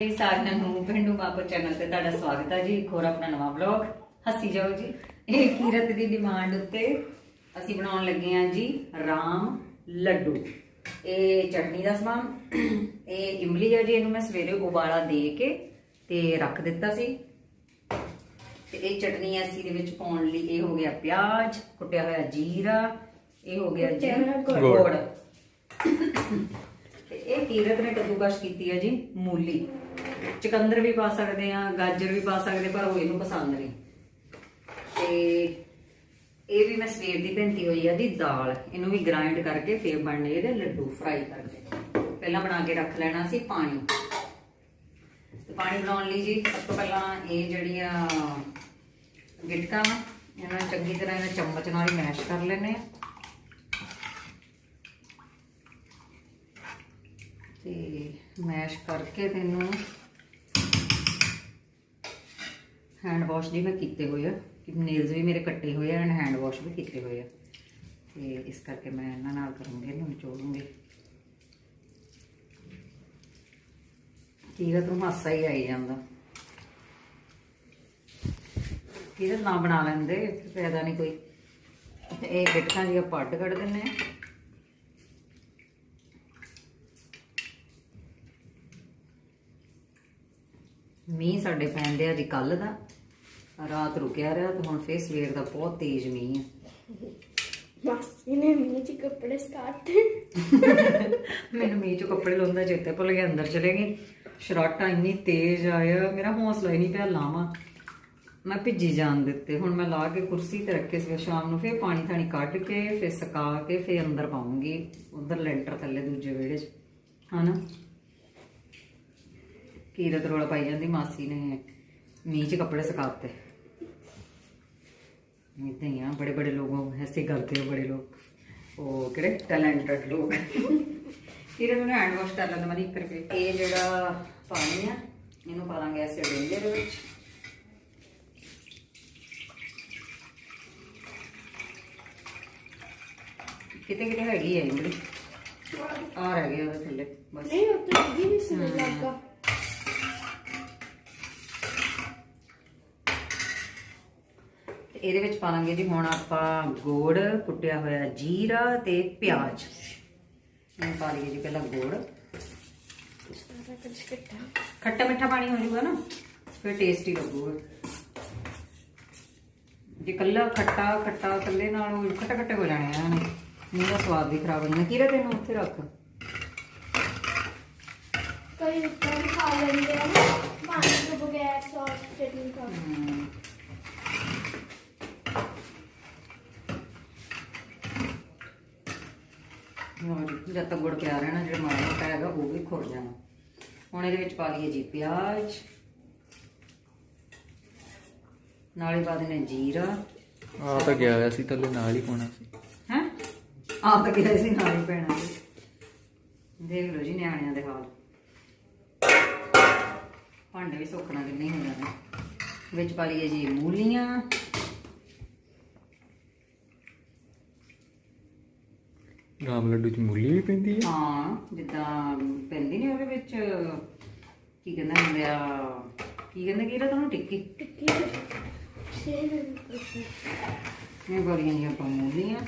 ਜੀ ਸਾਰਿਆਂ ਨੂੰ ਪਿੰਡੂ ਬਾਪੂ ਚੈਨਲ ਤੇ ਤੁਹਾਡਾ ਸਵਾਗਤ ਹੈ ਜੀ। ਇੱਕ ਹੋਰ ਆਪਣਾ ਨਵਾਂ ਵਲੌਗ ਹੱਸੀ ਜਾਓ ਜੀ। ਇਹ ਕੀਰਤ ਦੀ ਡਿਮਾਂਡ ਉੱਤੇ ਅਸੀਂ ਬਣਾਉਣ ਲੱਗੇ ਹਾਂ ਜੀ ਰਾਮ ਲੱਡੂ। ਇਹ ਚਟਨੀ ਦਾ ਸਮਾਨ। ਇਹ ਇਮਲੀ ਹੈ ਜੀ ਇਹਨੂੰ ਮੈਂ ਸਵੇਰੇ ਉਬਾਲਾ ਦੇ ਕੇ ਤੇ ਰੱਖ ਦਿੱਤਾ ਸੀ। ਤੇ ਇਹ ਚਟਨੀ ਅਸੀਂ ਦੇ ਵਿੱਚ ਪਾਉਣ ਲਈ ਇਹ ਹੋ ਗਿਆ ਪਿਆਜ਼ ਕੁੱਟਿਆ ਹੋਇਆ ਜੀਰਾ ਇਹ ਹੋ ਗਿਆ ਜੀ ਗੁੜ। ਗੁੜ। ਤੇ ਇਹ ਕੀਰਤ ਨੇ ਕੱਦੂਕਸ਼ ਕੀਤੀ ਹੈ ਜੀ ਮੂਲੀ। ਚਕੰਦਰ ਵੀ ਪਾ ਸਕਦੇ ਆ, ਗਾਜਰ ਵੀ ਪਾ ਸਕਦੇ, ਪਰ ਉਹ ਇਹਨੂੰ ਪਸੰਦ ਨਹੀਂ। ਤੇ ਇਹ ਵੀ ਮੈਂ ਸਵੇਰ ਦੀ ਭਿੰਤੀ ਹੋਈ ਆ ਦੀ ਦਾਲ। ਇਹਨੂੰ ਵੀ ਗ੍ਰਾਈਂਡ ਕਰਕੇ ਫੇਰ ਬਣਨੇ ਇਹਦੇ ਲੱਡੂ ਫਰਾਈ ਕਰਕੇ। ਪਹਿਲਾਂ ਬਣਾ ਕੇ ਰੱਖ ਲੈਣਾ ਸੀ ਪਾਣੀ। ਤੇ ਪਾਣੀ ਬਣਾਉਣ ਲਈ ਜੀ, ਸਭ ਤੋਂ ਪਹਿਲਾਂ ਇਹ ਜਿਹੜੀ ਆ, ਗਿਟਕਾਂ ਇਹਨਾਂ ਨੂੰ ਚੰਗੀ ਤਰ੍ਹਾਂ ਇਹਨਾਂ ਚਮਚ ਨਾਲ ਹੀ ਮੈਸ਼ ਕਰ ਲੈਣੇ ਆ। ਤੇ ਮੈਸ਼ ਕਰਕੇ ਤੈਨੂੰ ਹੈਂਡ ਵਾਸ਼ ਜੀ ਮੈਂ ਕੀਤੇ ਹੋਏ ਆ ਨੇਲਸ ਵੀ ਮੇਰੇ ਕੱਟੇ ਹੋਏ ਆ ਐਂਡ ਹੈਂਡ ਵਾਸ਼ ਵੀ ਕੀਤੇ ਹੋਏ ਆ। ਤੇ ਇਸ ਕਰਕੇ ਮੈਂ ਇਹਨਾਂ ਨਾਲ ਕਰੂੰਗੀ, ਇਹਨੂੰ ਨਿਚੋੜੂੰਗੀ ਕੀਰਤ ਨੂੰ ਹਾਸਾ ਹੀ ਆਈ ਜਾਂਦਾ। ਕੀਰਤ ਨਾ ਬਣਾ ਲੈਂਦੇ ਫਾਇਦਾ ਨਹੀਂ ਕੋਈ। ਇਹ ਗਿੱਟਕਾਂ ਜਿਹਾ ਪੱਟ ਕੱਢ ਦਿੰਨੇ ਆ। ਮੀਂਹ ਸਾਡੇ ਪੈਂਦੇ ਆ ਜੀ ਕੱਲ ਦਾ। ਰਾਤ ਰੁਕਿਆ ਰਿਹਾ ਤੇ ਹੁਣ ਫੇਰ ਸਵੇਰ ਦਾ ਬਹੁਤ ਤੇਜ਼ ਮੀਂਹ ਹੈ ਮਾਸੀ ਨੇ ਮੀਂਹ ਚ ਕੱਪੜੇ ਸਕਾਤੇ ਮੈਨੂੰ ਮੀਂਹ ਚੋਂ ਕੱਪੜੇ ਲਾਉਂਦਾ ਚੇਤੇ ਭੁੱਲ ਗਿਆ ਅੰਦਰ ਚਲੇ ਗਈ ਸ਼ਰਾਟਾ ਇੰਨੀ ਤੇਜ਼ ਆਇਆ ਮੇਰਾ ਹੌਸਲਾ ਹੀ ਨਹੀਂ ਪਿਆ ਲਾਵਾਂ। ਮੈਂ ਭਿੱਜੀ ਜਾਣ ਦਿੱਤੇ ਹੁਣ ਮੈਂ ਲਾ ਕੇ ਕੁਰਸੀ ਤੇ ਰੱਖੇ ਸਵੇਰ ਸ਼ਾਮ ਨੂੰ ਫੇਰ ਪਾਣੀ ਥਾਣੀ ਕੱਢ ਕੇ ਫੇਰ ਸੁਕਾ ਕੇ ਫੇਰ ਅੰਦਰ ਪਾਉਂਗੀ। ਉਧਰ ਲੈਂਟਰ ਥੱਲੇ ਦੂਜੇ ਵਿਹੜੇ 'ਚ ਹਨਾ? ਕੀਰਤ ਰੋਲਾ ਪਾਈ ਜਾਂਦੀ ਮਾਸੀ ਨੇ ਮੀਂਹ 'ਚ ਕੱਪੜੇ ਸੁਕਾਤੇ ਹੀ ਆ ਬੜੇ ਬੜੇ ਲੋਗੋਂ ਐਸੇ ਕਰਤੇ ਹੋ ਬੜੇ ਲੋਕ। ਉਹ ਕਿਹੜੇ ਟੈਲੈਂਟਡ ਲੋਕ। ਇਹਦੇ ਮੈਨੂੰ ਹੈਂਡ ਵਾਸ਼ ਕਰ ਲੈਂਦਾ ਮੈਂ ਇੱਕ ਰੁਪਏ। ਇਹ ਜਿਹੜਾ ਪਾਣੀ ਆ ਇਹਨੂੰ ਪਾ ਲਾਂਗੇ ਐਸੇ ਡੇਲੇ ਦੇ ਵਿੱਚ। ਕਿਤੇ ਕਿਤੇ ਹੈਗੀ ਹੈ ਇੰਗਲਿਸ਼ ਆ ਰਹਿ ਗਿਆ ਉਹਦੇ ਥੱਲੇ ਬਸ। ਨਹੀਂ ਉਹ ਤਾਂ ਇਹ ਵੀ ਸਮਝ ਲੱਗਾ ਇਹਦੇ ਵਿੱਚ ਪਾਵਾਂਗੇ ਜੀ ਹੁਣ ਆਪਾਂ ਗੋੜ ਕੁੱਟਿਆ ਹੋਇਆ ਜੀਰਾ ਤੇ ਪਿਆਜ਼। ਇਹ ਪਾ ਲਈਏ ਜੀ ਪਹਿਲਾਂ ਗੋੜ। ਖੱਟਾ ਮਿੱਠਾ ਪਾਣੀ ਹੋ ਜਾਊਗਾ ਨਾ ਫਿਰ ਟੇਸਟੀ ਲੱਗੂਗਾ। ਜੇ ਕੱਲਾ ਖੱਟਾ ਖੱਟਾ ਕੱਲੇ ਨਾਲ ਉਹ ਖੱਟਾ ਖੱਟੇ ਹੋ ਜਾਣੇ ਆ ਨਹੀਂ ਦਾ ਸਵਾਦ ਵੀ ਖਰਾਬ ਹੋ ਜਾਣਾ ਕੀਰਾ ਤੈਨੂੰ ਉੱਥੇ ਰੱਖ। ਕਈ ਉੱਪਰ ਖਾ ਲੈਂਦੇ ਆ ਪਾਣੀ ਤੋਂ ਬਗੈਰ ਸੌਸ ਚਟਨੀ ਖਾ ਹੋਰ ਜਦ ਤੱਕ ਗੁੜ ਪਿਆ ਰਹਿਣਾ ਜਿਹੜਾ ਮਾੜਾ ਮੋਟਾ ਹੈਗਾ ਉਹ ਵੀ ਖੁਰ ਜਾਣਾ। ਹੁਣ ਇਹਦੇ ਵਿੱਚ ਪਾ ਲਈਏ ਜੀ ਪਿਆਜ਼। ਨਾਲੇ ਪਾ ਦੇਣੇ ਜੀਰਾ। ਆ ਤਾਂ ਗਿਆ ਹੋਇਆ ਸੀ ਥੱਲੇ ਨਾਲ ਹੀ ਪਾਉਣਾ ਸੀ। ਹੈ? ਆਪ ਤਾਂ ਕਿਹਾ ਸੀ ਨਾਲ ਹੀ ਪੈਣਾ ਸੀ। ਦੇਖ ਲਓ ਜੀ ਨਿਆਣਿਆਂ ਦੇ ਹਾਲ। ਭਾਂਡੇ ਵੀ ਸੁੱਕਣਾ ਕਿੰਨੇ ਹੋ ਜਾਣੇ। ਵਿੱਚ ਪਾ ਲਈਏ ਜੀ ਮੂਲੀਆਂ। ਰਾਮ ਲੱਡੂ ਚ ਮੂਲੀ ਵੀ ਪੈਂਦੀ ਹੈ ਹਾਂ ਜਿੱਦਾਂ ਪੈਂਦੀ ਨਹੀਂ ਉਹਦੇ ਵਿੱਚ ਕੀ ਕਹਿੰਦੇ ਹੁੰਦੇ ਆ ਕੀ ਕਹਿੰਦੇ ਕੀਰਾ ਤੁਹਾਨੂੰ ਟਿੱਕੀ? ਟਿੱਕੀ ਇਹ ਗੋਲੀਆਂ ਜਿਹੀਆਂ ਆਪਾਂ ਮੂਲੀਆਂ।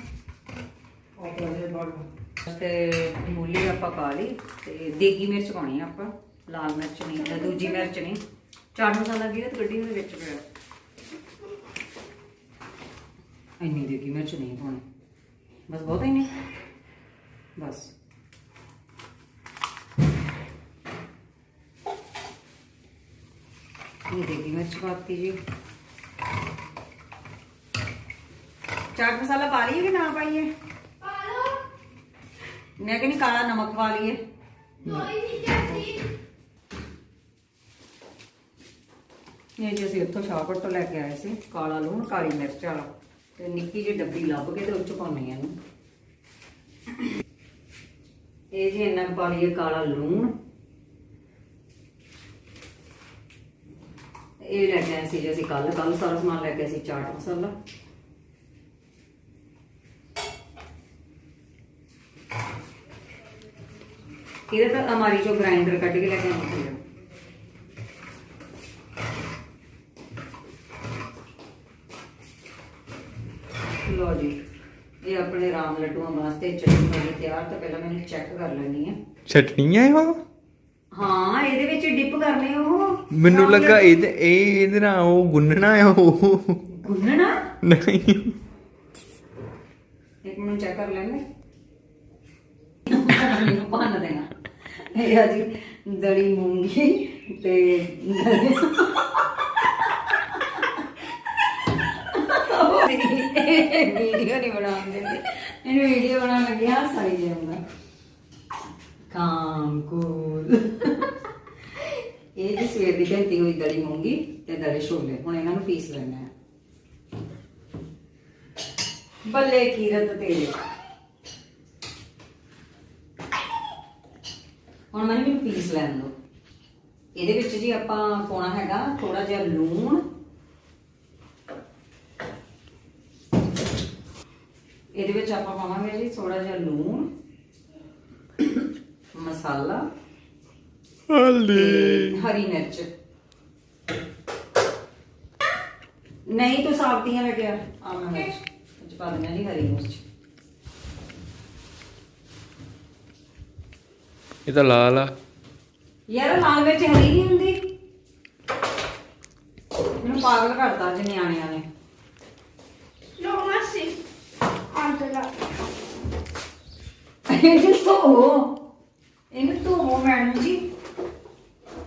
ਤੇ ਮੂਲੀ ਆਪਾਂ ਪਾ ਲਈ ਤੇ ਦੇਗੀ ਮਿਰਚ ਪਾਉਣੀ ਆ ਆਪਾਂ ਲਾਲ ਮਿਰਚ ਨਹੀਂ ਤੇ ਦੂਜੀ ਮਿਰਚ ਨਹੀਂ। ਚਾਟ ਮਸਾਲਾ ਤੇ ਗੱਡੀ ਦੇ ਵਿੱਚ ਪਿਆ। ਇੰਨੀ ਦੇਗੀ ਮਿਰਚ ਨਹੀਂ ਪਾਉਣੀ। ਬਸ ਬਹੁਤ ਹੀ ਨਹੀਂ? ਬਸ। ਇਹ ਦੇਗੀ ਮਿਰਚ ਪਾਤੀ ਜੀ। ਚਾਟ ਮਸਾਲਾ ਪਾ ਲਈਏ ਕਿ ਨਾ ਪਾਈਏ? ਮੈਂ ਕਹਿੰਦੀ ਕਾਲਾ ਨਮਕ ਪਾ ਲਈਏ। ਇਹ ਜੀ ਅਸੀਂ ਉੱਥੋਂ ਸ਼ਾਹਕੋਟ ਤੋਂ ਲੈ ਕੇ ਆਏ ਸੀ ਕਾਲਾ ਲੂਣ ਕਾਲੀ ਮਿਰਚ ਵਾਲਾ। ਤੇ ਨਿੱਕੀ ਜਿਹੀ ਡੱਬੀ ਲੱਭ ਕੇ ਤੇ ਉੱਚ ਪਾਉਣੀ ਆ ਇਹਨੂੰ। ਇਹ ਜੀ ਇੰਨਾ ਕੁ ਪਾ ਲਈਏ ਕਾਲਾ ਲੂਣ, ਇਹ ਲੈ ਕੇ ਆਏ ਸੀ ਜੀ ਅਸੀਂ ਕੱਲ ਕੱਲ ਸਾਰਾ ਸਮਾਨ ਲੈ ਕੇ ਆਏ ਚਾਟ ਮਸਾਲਾ। ਇਹਦਾ ਤਾਂ ਅਮਾਰੀ ਚੋਂ ਗ੍ਰਾਈਂਡਰ ਕੱਢ ਕੇ ਲੈ ਕੇ ਆਉਂਦੇ ਆ ਲਓ ਜੀ ਇਹ ਆਪਣੇ ਰਾਮ ਲੱਡੂਆਂ ਵਾਸਤੇ ਚਟਨੀ ਹੋ ਗਈ ਤਿਆਰ ਤਾਂ ਪਹਿਲਾਂ ਮੈਨੂੰ ਚੈੱਕ ਕਰ ਲੈਣੀ ਹੈ। ਚਟਨੀਆਂ ਇਹ? ਉਹ ਹਾਂ ਇਹਦੇ ਵਿੱਚ ਡਿਪ ਕਰਨੇ ਉਹ। ਮੈਨੂੰ ਲੱਗਾ। ਇਹਦੇ ਇਹ ਇਹਦੇ ਨਾਲ ਉਹ ਗੁੰਨਣਾ ਆ ਉਹ। ਗੁੰਨਣਾ? ਨਹੀਂ। ਇੱਕ ਮਿੰਟ ਚੈੱਕ ਕਰ ਮੈਨੂੰ ਭੰਨ ਦੇਣਾ। ਇਹ ਆ ਜੀ ਦੜੀ ਮੂੰਗੀ ਤੇ ਵੀਡੀਓ ਨਹੀਂ ਬਣਾਉਣ ਦਿੰਦੇ ਇਹਨੂੰ ਵੀਡੀਓ ਬਣਾਉਣ ਲੱਗਿਆ ਸਾਈ ਜਾਂਦਾ ਕਾਮ ਕੂਲ। ਇਹ ਜੀ ਸਵੇਰ ਦੀ ਘੰਟੀ ਹੋਈ ਦੜੀ ਮੂੰਗੀ ਤੇ ਦੜੇ ਛੋਲੇ ਹੁਣ ਇਹਨਾਂ ਨੂੰ ਪੀਸ ਲੈਣਾ ਹੈ। ਬੱਲੇ ਕੀਰਤ ਤੇਰੇ। ਹੁਣ ਮੈਨੂੰ ਮੈਨੂੰ ਪੀਸ ਲੈਣ ਦਿਓ ਇਹਦੇ ਵਿੱਚ ਜੀ ਆਪਾਂ ਪਾਉਣਾ ਹੈਗਾ ਥੋੜਾ ਜਿਹਾ ਲੂਣ ਇਹਦੇ ਵਿੱਚ ਆਪਾਂ ਪਾਵਾਂਗੇ ਜੀ ਥੋੜਾ ਜਿਹਾ ਲੂਣ ਮਸਾਲਾ ਤੇ ਹਰੀ ਮਿਰਚ। ਨਹੀਂ ਤੂੰ ਸਾਬਤੀਆਂ ਲੱਗਿਆ ਆਮਾ ਮਿਰਚ ਵਿੱਚ ਪਾ ਦੇਣਾ ਜੀ ਹਰੀ ਮਿਰਚ। ਇਹ ਤਾਂ ਲਾਲ ਆ। ਯਾਰ ਲਾਲ ਮਿਰਚ ਹਰੀ ਨਹੀਂ ਹੁੰਦੀ। ਮੈਨੂੰ ਪਾਗਲ ਕਰਤਾ ਜੀ ਨਿਆਣਿਆਂ ਨੇ। ਲੋ ਮਾਸੀ ਇਹਨੂੰ ਧੋਵੋ ਇਹਨੂੰ ਧੋ ਮੈਡਮ ਜੀ।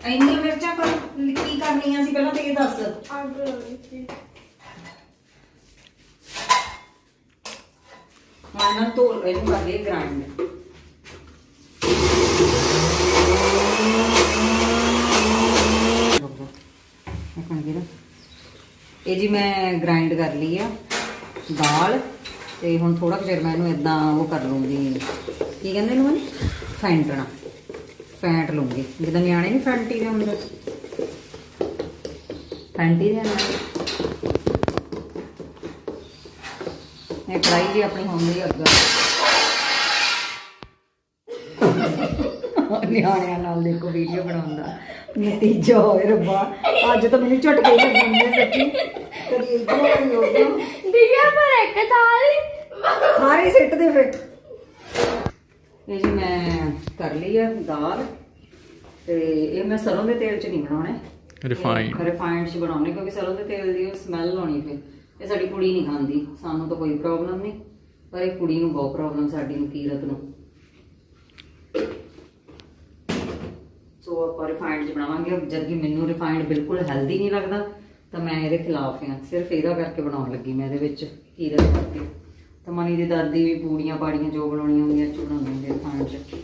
ਇੰਨੀਆਂ ਮਿਰਚਾਂ ਪਰ ਕੀ ਕਰਨੀਆਂ ਸੀ ਪਹਿਲਾਂ ਤੇ ਇਹ ਦੱਸ। ਅੰਕਲ ਹੁਣ ਧੋ ਇਹਨੂੰ ਕਰਦੇ ਗ੍ਰਾਈਂਡ ਇਹ ਜੀ ਮੈਂ ਗ੍ਰਾਈਂਡ ਕਰ ਲਈ ਆ ਦਾਲ। ਤੇ ਹੁਣ ਥੋੜਾ ਕੁ ਚਿਰ ਮੈਂ ਇਹਨੂੰ ਇਦਾਂ ਉਹ ਕਰ ਲੂੰਗੀ। ਕੀ ਕਹਿੰਦੇ ਇਹਨੂੰ ਫੈਂਟਣਾ। ਫੈਂਟ ਲੂੰਗੀ। ਜਿੱਦਾਂ ਨਿਆਣੇ ਨਹੀਂ ਫੈਂਟੀ ਦੇ ਹੁੰਦੇ? ਫੈਂਟੀ ਦੇ ਨਾਲ ਇਹ ਕੜਾਈ ਜੀ ਆਪਣੀ ਹੁੰਦੀ ਅੱਗ। ਨਿਆਣਿਆਂ ਨਾਲ ਦੇਖੋ ਵੀਡੀਓ ਬਣਾਉਂਦਾ ਨਤੀਜਾ ਹੋਏ ਰੱਬਾ। ਅੱਜ ਤਾਂ ਮੈਨੂੰ ਝਟਕੇ ਲੱਗਣਗੇ ਸੱਚੀ। ਕਦੀ ਇਦਾਂ ਕਦੀ ਉਦਾਂ ਦਿਆ ਪਰ ਇੱਕ ਥਾਲੀ। ਸਾਰੇ ਸਿੱਟ ਦੇ ਫਿਰ। ਇਹ ਜੀ ਮੈਂ ਕਰ ਲਈ ਆ ਦਾਲ ਤੇ ਇਹ ਮੈਂ ਸਰੋਂ ਦੇ ਤੇਲ ਚ ਨਹੀਂ ਬਣਾਉਣੇ। Refined. ਰਿਫਾਈਨਡ ਚ ਬਣਾਉਣੇ ਕਿਉਂਕਿ ਸਰੋਂ ਦੇ ਤੇਲ ਦੀ ਸਮੈਲ ਆਉਣੀ ਫਿਰ। ਇਹ ਸਾਡੀ ਕੁੜੀ ਨਹੀਂ ਖਾਂਦੀ ਸਾਨੂੰ ਤਾਂ ਕੋਈ ਪ੍ਰੋਬਲਮ ਨਹੀਂ। ਪਰ ਇਹ ਕੁੜੀ ਨੂੰ ਬਹੁਤ ਪ੍ਰੋਬਲਮ ਸਾਡੀ ਨੂੰ ਕੀਰਤ ਨੂੰ। ਸੋ ਆਪਾਂ ਰਿਫਾਈਨਡ ਚ ਬਣਾਵਾਂਗੇ। ਜਦ ਕਿ ਮੈਨੂੰ ਰਿਫਾਈਨਡ ਬਿਲਕੁਲ ਹੈਲਦੀ ਨਹੀਂ ਲੱਗਦਾ। ਤਾਂ ਮੈਂ ਇਹਦੇ ਖਿਲਾਫ ਹਾਂ ਸਿਰਫ ਇਹਦਾ ਕਰਕੇ ਬਣਾਉਣ ਲੱਗੀ ਮੈਂ ਇਹਦੇ ਵਿੱਚ ਕੀਰਤ ਕਰਕੇ ਤਾਂ ਮਨੀ ਦੀ ਦਾਦੀ ਵੀ ਪੂੜੀਆਂ ਪਾੜੀਆਂ ਜੋ ਬਣਾਉਣੀਆਂ ਹੁੰਦੀਆਂ ਚ ਬਣਾਉਂਦੇ ਹੁੰਦੇ ਰਿਫਾਈਨਡ ਚ।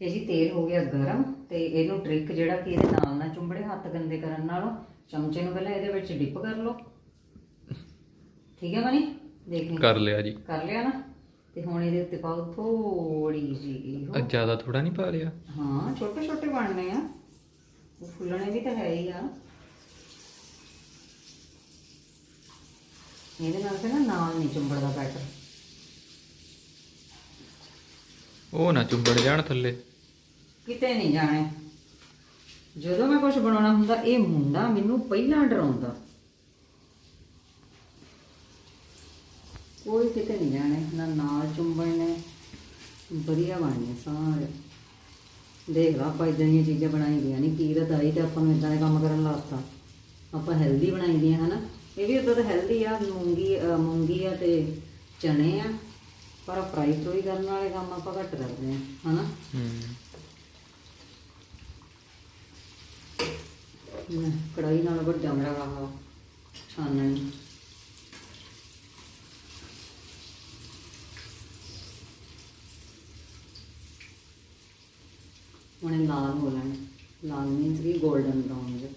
ਇਹ ਜੀ ਤੇਲ ਹੋ ਗਿਆ ਗਰਮ ਤੇ ਇਹਨੂੰ ਟ੍ਰਿਕ ਜਿਹੜਾ ਕਿ ਇਹਦੇ ਨਾਲ ਨਾ ਚੁੰਬੜੇ ਹੱਥ ਗੰਦੇ ਕਰਨ ਨਾਲੋਂ ਚਮਚੇ ਨੂੰ ਪਹਿਲਾਂ ਇਹਦੇ ਵਿੱਚ ਡਿਪ ਕਰ ਲਓ। ਠੀਕ ਹੈ ਮਨੀ? ਦੇਖ ਕਰ ਲਿਆ ਜੀ। ਕਰ ਲਿਆ ਨਾ? ਤੇ ਹੁਣ ਇਹਦੇ ਉੱਤੇ ਪਾਓ ਥੋੜੀ ਜੀ ਅੱਜ ਜ਼ਿਆਦਾ ਥੋੜਾ ਨਹੀਂ ਪਾ ਲਿਆ ਹਾਂ ਛੋਟੇ ਛੋਟੇ ਬਣਨੇ ਆ। ਉਹ ਫੁੱਲਣੇ ਵੀ ਤਾਂ ਹੈ ਹੀ ਆ। ਇਹਦੇ ਨਾਲ ਫਿਰ ਨਾ ਨਾਲ ਨਹੀਂ ਚੁੰਬੜਦਾ ਬੈਟਰ। ਉਹ ਨਾ ਚੁੰਬੜ ਜਾਣ ਥੱਲੇ। ਕਿਤੇ ਨਹੀਂ ਜਾਣੇ। ਜਦੋਂ ਮੈਂ ਕੁਝ ਬਣਾਉਣਾ ਹੁੰਦਾ ਇਹ ਮੁੰਡਾ ਮੈਨੂੰ ਪਹਿਲਾਂ ਡਰਾਉਂਦਾ। ਕੋਈ ਕਿਤੇ ਨਹੀਂ ਜਾਣੇ ਨਾ ਨਾਲ ਚੁੰਬਣ ਨੇ ਵਧੀਆ ਬਣਨੇ ਸਾਰੇ। ਦੇਖ ਲਾ ਆਪਾਂ ਇਦਾਂ ਦੀਆਂ ਚੀਜ਼ਾਂ ਬਣਾਈ ਦੀਆਂ ਨਹੀਂ ਕੀਰਤ ਆਈ ਤੇ ਆਪਾਂ ਨੂੰ ਇਦਾਂ ਦੇ ਕੰਮ ਕਰਨ ਲਾਤਾ ਆਪਾਂ ਹੈਲਦੀ ਬਣਾਈ ਦੀਆਂ ਹਨਾ? ਇਹ ਵੀ ਉਦੋਂ ਤਾਂ ਹੈਲਦੀ ਆ ਮੂੰਗੀ ਮੂੰਗੀ ਆ ਤੇ ਚਨੇ ਆ ਪਰ ਫਰਾਈ ਫਰੂਈ ਕਰਨ ਵਾਲੇ ਕੰਮ ਆਪਾਂ ਘੱਟ ਕਰਦੇ ਆ ਹਨਾ? ਹੂੰ। ਕੜਾਈ ਨਾਲ ਵੱਡਾ ਮੇਰਾ ਆਹ ਛਾਨਣ। ਹੁਣ ਇਹ ਲਾਲ ਹੋ। ਲੈਣ ਲਾਲ ਮੀਨਸ ਵੀ 골ਡਨ ਬਰਾਊਨ ਜੇ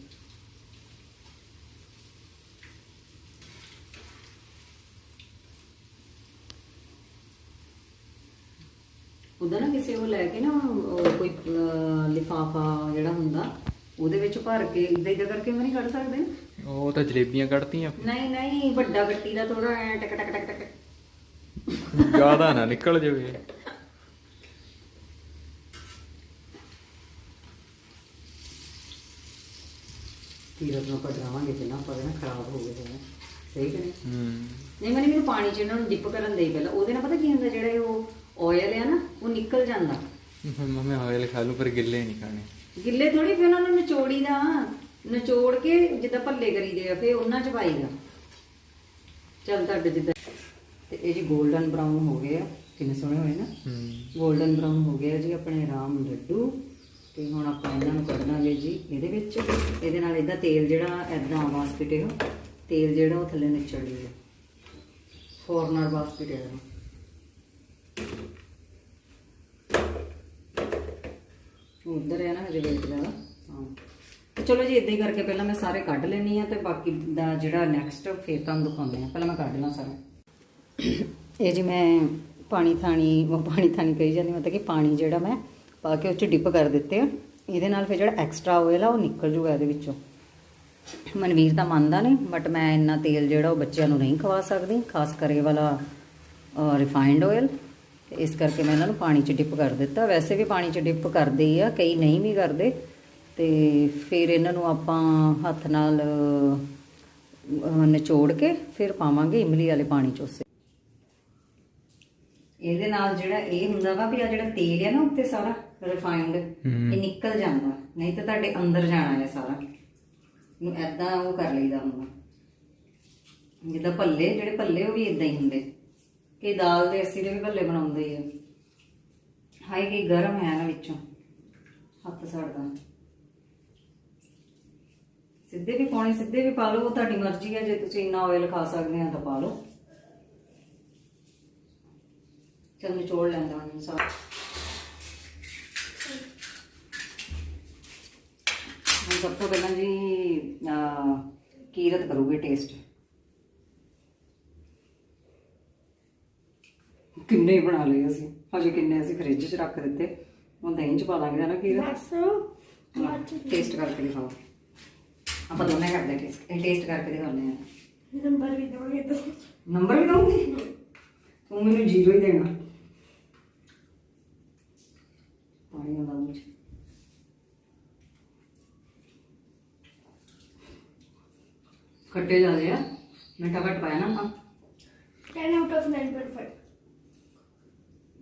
ਉਹਦਾ ਨਾ ਕਿਸੇ ਉਹ ਲੈ ਕੇ ਨਾ ਕੋਈ ਲਿਫਾਫਾ ਜਿਹੜਾ ਹੁੰਦਾ ਉਹਦੇ ਵਿੱਚ ਭਰ ਕੇ ਇਦਾਂ ਇਦਾਂ ਕਰਕੇ ਮੈਂ ਨਹੀਂ ਕੱਢ ਸਕਦੇ? ਉਹ ਤਾਂ ਜਲੇਬੀਆਂ ਕੱਢਤੀਆਂ ਨਹੀਂ ਨਹੀਂ ਵੱਡਾ ਗੱਟੀ ਦਾ ਥੋੜਾ ਐ ਟਕ ਟਕ ਟਕ ਟਕ ਜ਼ਿਆਦਾ ਨਾ ਨਿਕਲ ਜਾਵੇ। ਕੀਰਤ ਨੂੰ ਆਪਾਂ ਡਰਾਵਾਂਗੇ ਜਿੰਨਾ ਆਪਾਂ ਨਾ ਖਰਾਬ ਹੋ ਗਏ ਹੋਣ ਸਹੀ ਕਿ ਨਹੀਂ? ਹੂੰ। ਨਹੀਂ ਮਨੀ ਮੈਨੂੰ ਪਾਣੀ ਚ ਇਹਨਾਂ ਨੂੰ ਡਿਪ ਕਰਨ ਦੇ ਪਹਿਲਾਂ। ਉਹਦੇ ਨਾਲ ਪਤਾ ਕੀ ਹੁੰਦਾ ਜਿਹੜਾ ਉਹ ਆਇਲ ਹੈ ਨਾ ਉਹ ਨਿਕਲ ਜਾਂਦਾ। ਮੰਮੀ ਆਇਲ ਖਾ ਲੂ ਪਰ ਗਿੱਲੇ ਨਹੀਂ ਖਾਣੇ। ਗਿੱਲੇ ਥੋੜੀ ਫਿਰ ਉਹਨਾਂ ਨੂੰ ਨਿਚੋੜੀ ਦਾ ਨਿਚੋੜ ਕੇ ਜਿੱਦਾਂ ਭੱਲੇ ਕਰੀਦੇ ਆ ਫਿਰ ਉਹਨਾਂ ਚ ਪਾਈਦਾ ਚੱਲ ਤੁਹਾਡੇ ਜਿੱਦਾਂ ਤੇ ਇਹ ਜੀ 골ਡਨ ਬਰਾਊਨ ਹੋ ਗਏ ਆ। ਕਿੰਨੇ ਸੋਹਣੇ ਹੋਏ ਨਾ। ਹੂੰ। 골ਡਨ ਬਰਾਊਨ ਹੋ ਗਿਆ ਜੀ ਆਪਣੇ ਰਾਮ ਲੱਡੂ। ਤੇ ਹੁਣ ਆਪਾਂ ਇਹਨਾਂ ਨੂੰ ਕੱਢਣਾਗੇ ਜੀ। ਇਹਦੇ ਵਿੱਚ, ਇਹਦੇ ਨਾਲ ਇਹਦਾ ਤੇਲ ਜਿਹੜਾ ਐਦਾਂ ਬਾਸਕਟ ਇਹ ਤੇਲ ਜਿਹੜਾ ਉਹ ਥੱਲੇ ਨਿਚੜ ਗਿਆ। ਫੋਰਨਰ ਬਾਸਕਟ ਹੈ ਇਹ। ਉਧਰ ਹੈ ਨਾ, ਹਜੇ ਵੇਟ ਦਾ ਹਾਂ। ਚਲੋ ਜੀ ਇਦਾਂ ਹੀ ਕਰਕੇ ਪਹਿਲਾਂ ਮੈਂ ਸਾਰੇ ਕੱਢ ਲੈਣੀ ਆ ਤੇ ਬਾਕੀ ਦਾ ਜਿਹੜਾ ਨੈਕਸਟ ਫੇਰ ਤੁਹਾਨੂੰ ਦਿਖਾਉਂਦੇ ਆ ਪਹਿਲਾਂ ਮੈਂ ਕੱਢ ਲਾਂ ਸਾਰਾ। ਇਹ ਜੀ ਮੈਂ ਪਾਣੀ ਥਾਣੀ, ਉਹ ਪਾਣੀ ਥਾਣੀ ਕਹੀ ਜਾਂਦੀ ਮਤਲਬ ਕਿ ਪਾਣੀ ਜਿਹੜਾ ਮੈਂ ਪਾ ਕੇ ਉਹ ਚ ਡਿਪ ਕਰ ਦਿੱਤੇ ਆ। ਇਹਦੇ ਨਾਲ ਫਿਰ ਜਿਹੜਾ ਐਕਸਟਰਾ ਆਇਲ ਆ, ਉਹ ਨਿਕਲ ਜੂਗਾ ਇਹਦੇ ਵਿੱਚੋਂ। ਮਨਵੀਰ ਤਾਂ ਮੰਨਦਾ ਨਹੀਂ ਬਟ ਮੈਂ ਇੰਨਾ ਤੇਲ ਜਿਹੜਾ ਉਹ ਬੱਚਿਆਂ ਨੂੰ ਨਹੀਂ ਖਵਾ ਸਕਦੀ, ਖਾਸ ਕਰ ਇਹ ਵਾਲਾ ਰਿਫਾਈਨਡ ਆਇਲ ਇਸ ਕਰਕੇ ਮੈਂ ਇਹਨਾਂ ਨੂੰ ਪਾਣੀ 'ਚ ਡਿਪ ਕਰ ਦਿੱਤਾ। ਵੈਸੇ ਵੀ ਪਾਣੀ 'ਚ ਡਿਪ ਕਰਦੇ ਹੀ ਆ, ਕਈ ਨਹੀਂ ਵੀ ਕਰਦੇ। ਤੇ ਫਿਰ ਇਹਨਾਂ ਨੂੰ ਆਪਾਂ ਹੱਥ ਨਾਲ ਨਿਚੋੜ ਕੇ ਫਿਰ ਪਾਵਾਂਗੇ, ਇਮਲੀ ਵਾਲੇ ਪਾਣੀ 'ਚ ਉਸੇ। ਇਹਦੇ ਨਾਲ ਜਿਹੜਾ ਇਹ ਹੁੰਦਾ ਵਾ ਵੀ ਆ ਜਿਹੜਾ ਤੇਲ ਹੈ ਨਾ ਉੱਤੇ ਸਾਰਾ ਰਿਫਾਈਨਡ। ਇਹ ਨਿਕਲ ਜਾਂਦਾ। ਨਹੀਂ ਤਾਂ ਤੁਹਾਡੇ ਅੰਦਰ ਜਾਣਾ ਹੈ ਸਾਰਾ। ਨੂੰ ਐਦਾਂ ਉਹ ਕਰ ਲਈਦਾ ਹੁੰਦਾ। ਜਿੱਦਾਂ ਭੱਲੇ ਜਿਹੜੇ ਭੱਲੇ ਉਹ ਵੀ ਇਦਾਂ ਹੀ ਹੁੰਦੇ। ਕਿ ਦਾਲ ਦੇ ਅਸੀਂ ਦੇ ਵੀ ਭੱਲੇ ਬਣਾਉਂਦੇ ਆ। ਹਾਏ ਕਿ ਗਰਮ ਹੈ ਨਾ ਵਿੱਚੋਂ। ਹੱਥ ਸੜਦਾ। ਸਿੱਧੇ ਵੀ ਪਾਉਣੇ ਸਿੱਧੇ ਵੀ ਪਾ ਲਓ ਉਹ ਤੁਹਾਡੀ ਮਰਜ਼ੀ ਹੈ ਜੇ ਤੁਸੀਂ ਇੰਨਾ ਆਇਲ ਖਾ ਸਕਦੇ ਆ ਤਾਂ ਪਾ ਲਓ। ਚਲ ਨਿਚੋੜ ਲੈਂਦਾ ਹਾਂ ਸਾਰਾ। ਹੁਣ ਸਭ ਤੋਂ ਪਹਿਲਾਂ ਜੀ ਕੀਰਤ ਕਰੂਗੇ ਟੇਸਟ ਕਿੰਨੇ ਬਣਾ ਲਏ ਅਸੀਂ ਹਜੇ ਕਿੰਨੇ ਅਸੀਂ ਫ੍ਰਿਜ 'ਚ ਰੱਖ ਦਿੱਤੇ। ਹੁਣ ਦਹੀਂ 'ਚ ਪਾ ਦਾਂਗੇ ਨਾ ਕੀਰਤ। ਟੇਸਟ ਕਰਕੇ ਦਿਖਾਓ। ਆਪਾਂ ਦੋਨੇ ਕਰਦੇ ਟੇਸਟ ਇਹ ਟੇਸਟ ਕਰਕੇ ਦਿਖਾਉਂਦੇ ਆ ਨੰਬਰ ਵੀ ਦੋਗੇ ਨੰਬਰ ਵੀ ਦਊਂਗੀ ਤੂੰ ਮੈਨੂੰ ਜ਼ੀਰੋ ਹੀ ਦੇਣਾ ਪਾਣੀ ਆਉਂਦਾ ਮੂੰਹ 'ਚ ਖੱਟੇ ਜ਼ਿਆਦੇ ਆ। ਮਿੱਠਾ ਘੱਟ ਪਾਇਆ ਨਾ ਆਪਾਂ। 10 ਆਊਟ ਆਫ 9.5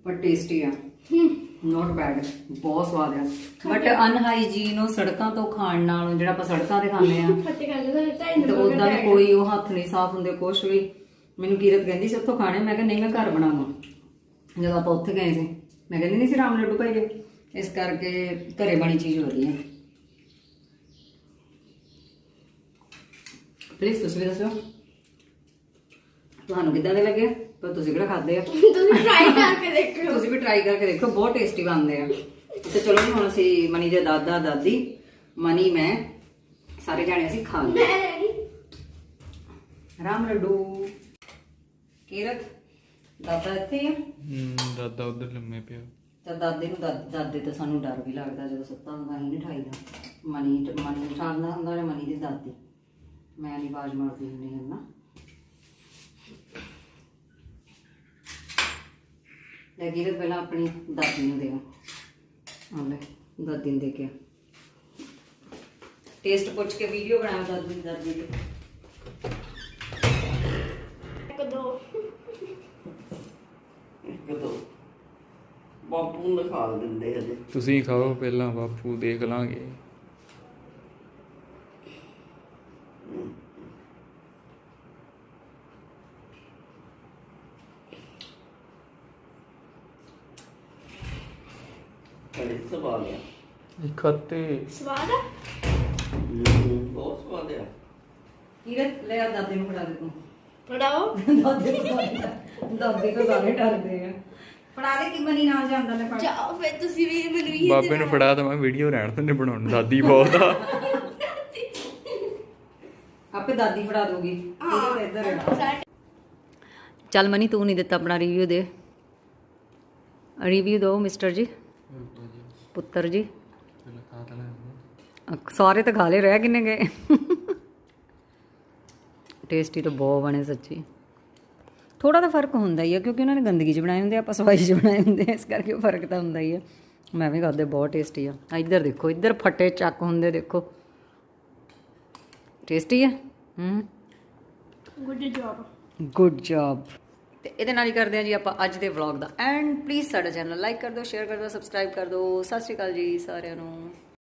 ਪਰ ਟੇਸਟੀ ਆ। ਨੋਟ ਬੈਡ ਬਹੁਤ ਸਵਾਦ ਆ। ਬਟ ਅਨਹਾਈਜੀਨ ਉਹ ਸੜਕਾਂ ਤੋਂ ਖਾਣ ਨਾਲੋਂ ਜਿਹੜਾ ਆਪਾਂ ਸੜਕਾਂ ਤੇ ਖਾਂਦੇ ਆ ਤਾਂ ਦਿੱਤਾ ਤੇ ਉਦਾਂ ਵੀ ਕੋਈ ਉਹ ਹੱਥ ਨਹੀਂ ਸਾਫ਼ ਹੁੰਦੇ ਕੁਛ ਵੀ। ਮੈਨੂੰ ਕੀਰਤ ਕਹਿੰਦੀ ਸੀ ਉੱਥੋਂ ਖਾਣੇ ਮੈਂ ਕਿਹਾ ਨਹੀਂ ਮੈਂ ਘਰ ਬਣਾਵਾਂ। ਜਦੋਂ ਆਪਾਂ ਉੱਥੇ ਗਏ ਸੀ ਮੈਂ ਕਹਿੰਦੀ ਨਹੀਂ ਸੀ ਰਾਮ ਲੱਡੂ ਭਾਈ ਦੇ ਇਸ ਕਰਕੇ ਘਰੇ ਬਣੀ ਚੀਜ਼ ਵਧੀਆ। ਪਲੀਜ਼ ਤੁਸੀਂ ਵੀ ਦੱਸੋ ਤੁਹਾਨੂੰ ਕਿੱਦਾਂ ਦੇ ਲੱਗੇ? ਪਰ ਤੁਸੀਂ ਕਿਹੜਾ ਖਾਦੇ ਆ? ਤੁਸੀਂ ਟਰਾਈ ਕਰਕੇ ਦੇਖੋ ਤੁਸੀਂ ਵੀ ਟਰਾਈ ਕਰਕੇ ਦੇਖੋ ਬਹੁਤ ਟੇਸਟੀ ਬਣਦੇ ਆ। ਤੇ ਚਲੋ ਜੀ ਹੁਣ ਅਸੀਂ ਮਨੀ ਦੇ ਦਾਦਾ ਦਾਦੀ ਮਨੀ ਮੈਂ ਸਾਰੇ ਜਾਣੇ ਅਸੀਂ ਖਾ ਲਏ। ਰਾਮ ਲੱਡੂ। ਕੀਰਤ ਦਾਦਾ ਇੱਥੇ ਹੀ ਆ? ਹੂੰ ਦਾਦਾ ਉਧਰ ਲੰਮੇ ਪਿਆ। ਤਾਂ ਦਾਦੇ ਨੂੰ ਦਾਦ- ਤਾਂ ਸਾਨੂੰ ਡਰ ਵੀ ਲੱਗਦਾ ਜਦੋਂ ਸੁੱਤਾ ਹੁੰਦਾ ਨਹੀਂ ਠਾਈਦਾ ਮਨੀ ਮਨੀ ਉਠਾਉਂਦਾ ਹੁੰਦਾ ਜਾਂ ਮਨੀ ਦੀ ਦਾਦੀ? ਮੈਂ ਨਹੀਂ ਆਵਾਜ਼ ਮਾਰਦੀ ਹੁੰਦੀ ਹਾਂ ਨਾ। ਲੈ ਕੀਰਤ ਪਹਿਲਾਂ ਆਪਣੀ ਦਾਦੀ ਨੂੰ ਦੇ ਆ। ਲੈ ਦਾਦੀ ਨੂੰ ਦੇ ਕੇ ਟੇਸਟ ਪੁੱਛ ਕੇ ਵੀਡੀਓ ਬਣਾ ਦਾਦੀ ਦਾਦੀ ਦੀ ਇੱਕ ਦੋ। ਇੱਕ ਦੋ। ਬਾਪੂ ਨੂੰ ਦਿਖਾ ਦਿੰਦੇ ਹਜੇ। ਤੁਸੀਂ ਖਾਓ ਪਹਿਲਾਂ ਬਾਪੂ ਦੇਖ ਲਾਂਗੇ। ਬੜੇ ਸਵਾਦ ਆ। ਸਵਾਦ ਬਹੁਤ ਸਵਾਦ ਆ। ਕੀਰਤ ਲੈ ਆ ਦਾਦੀ ਨੂੰ ਫੜਾ ਦੇ ਤੂੰ। ਪੜਾਓ ਦਾਦੀ ਤੋਂ ਸਾਰੇ- ਦਾਦੀ ਤੋਂ ਸਾਰੇ ਡਰਦੇ ਆ। ਫੜਾ ਦੇ ਕਿ ਮਨੀ ਨਾਲ ਜਾਂਦਾ ਲੈ ਫੜ ਜਾਓ ਫਿਰ ਤੁਸੀਂ ਵੀ ਮੈਨੂੰ ਵੀ ਬਾਬੇ ਨੂੰ ਫੜਾ ਦਵਾਂ ਵੀਡੀਓ ਰਹਿਣ ਦਿੰਦੇ ਬਣਾਉਣ ਦਾਦੀ ਬਹੁਤ ਆ। ਆਪੇ ਦਾਦੀ ਫੜਾ ਦੂਗੀ ਹਾਂ। ਇੱਧਰ ਆ। ਸਾਡੇ ਚੱਲ ਮਨੀ ਤੂੰ ਨਹੀਂ ਦਿੱਤਾ ਆਪਣਾ ਰਿਵਿਊ ਦੇ। ਰਿਵਿਊ ਦਿਓ ਮਿਸਟਰ ਜੀ। ਪੁੱਤਰ ਜੀ। ਸਾਰੇ ਤਾਂ ਖਾ ਲਏ ਰਹਿ ਕਿੰਨੇ ਗਏ? ਟੇਸਟੀ ਤਾਂ ਬਹੁਤ ਬਣੇ ਸੱਚੀ। ਥੋੜਾ ਤਾਂ ਫ਼ਰਕ ਹੁੰਦਾ ਹੀ ਆ ਕਿਉਂਕਿ ਉਹਨਾਂ ਨੇ ਗੰਦਗੀ 'ਚ ਬਣਾਏ ਹੁੰਦੇ ਆ, ਆਪਾਂ ਸਫ਼ਾਈ 'ਚ ਬਣਾਏ ਹੁੰਦੇ ਆ, ਇਸ ਕਰਕੇ ਉਹ ਫ਼ਰਕ ਤਾਂ ਹੁੰਦਾ ਹੀ ਆ। ਮੈਂ ਵੀ ਖਾਦੇ ਬਹੁਤ ਟੇਸਟੀ ਆ। ਆ ਇੱਧਰ ਦੇਖੋ ਇੱਧਰ ਫੱਟੇ ਚੱਕ ਹੁੰਦੇ ਦੇਖੋ। ਟੇਸਟੀ ਹੈ ਹੂੰ। ਗੁੱਡ ਜੌਬ ਗੁੱਡ ਜੌਬ ਤੇ ਇਹਦੇ ਨਾਲ ਹੀ ਕਰਦੇ ਹਾਂ ਜੀ ਆਪਾਂ ਅੱਜ ਦੇ ਵਲੌਗ ਦਾ। ਐਂਡ ਪਲੀਜ਼ ਸਾਡਾ ਚੈਨਲ ਲਾਈਕ ਕਰ ਦਿਓ ਸ਼ੇਅਰ ਕਰ ਦਿਓ ਸਬਸਕ੍ਰਾਈਬ ਕਰ ਦਿਓ। ਸਤਿ ਸ਼੍ਰੀ ਅਕਾਲ ਜੀ ਸਾਰਿਆਂ ਨੂੰ।